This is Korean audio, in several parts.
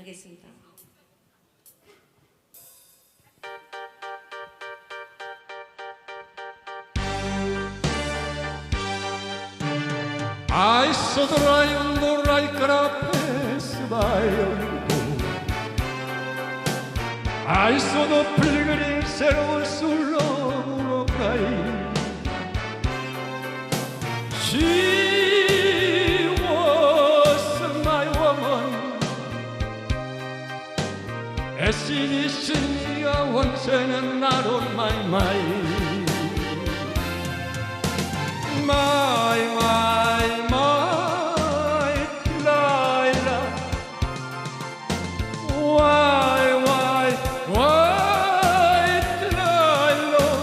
하겠습니다. More like a pass by I saw the pilgrim 새로운 술로 가이 She 애신이 신이가 원세는 나로 my, my Delilah. Why, why, why Delilah?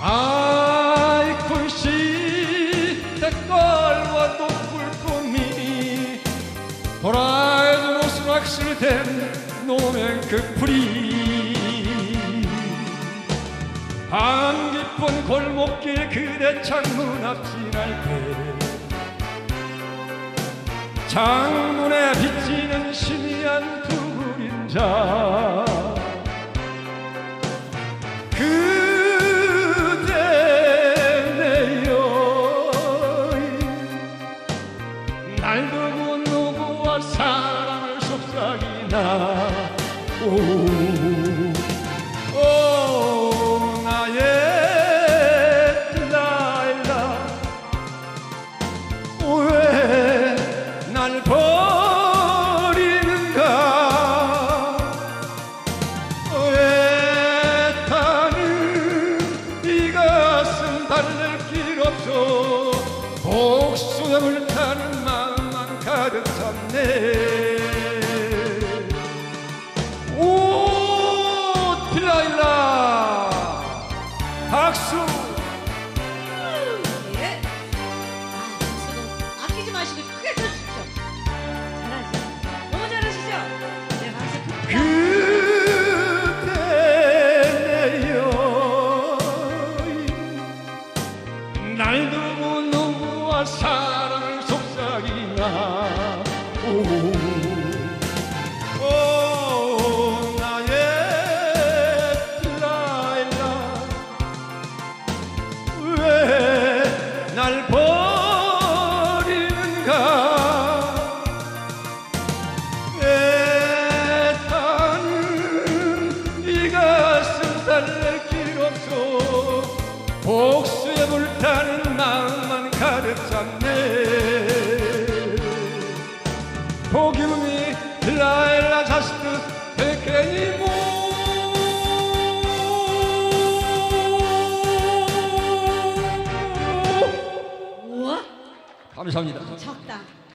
I could see the 걸과 높을 꿈이 돌아에도 노스락 스를 댄 노면 그 풀이. 방 깊은 골목길 그대 창문 앞 지날 때 창문에 비치는 희미한 두 그림자. 그대 내 여인 날 두고 누구와 속삭이 나. 오, 오 나의 라일라. 왜날 버리는가? 애타는 이 가슴 달랠 길 없어? 복수함을 타는 마음만 가득 찼네 박수 예. 아, 박수는 아끼지 마시고 크게 쳐주십시오. 잘하죠. 너무 잘하시죠? 네, 박수 큽니다. 그대 내 여인 날 두고 누구와 사랑을 속삭이나 날 버리는가? 애타는 이 가슴 달랠 길 없어. 복수에 불타는 마음만 가득 찼네 감사합니다. 적다.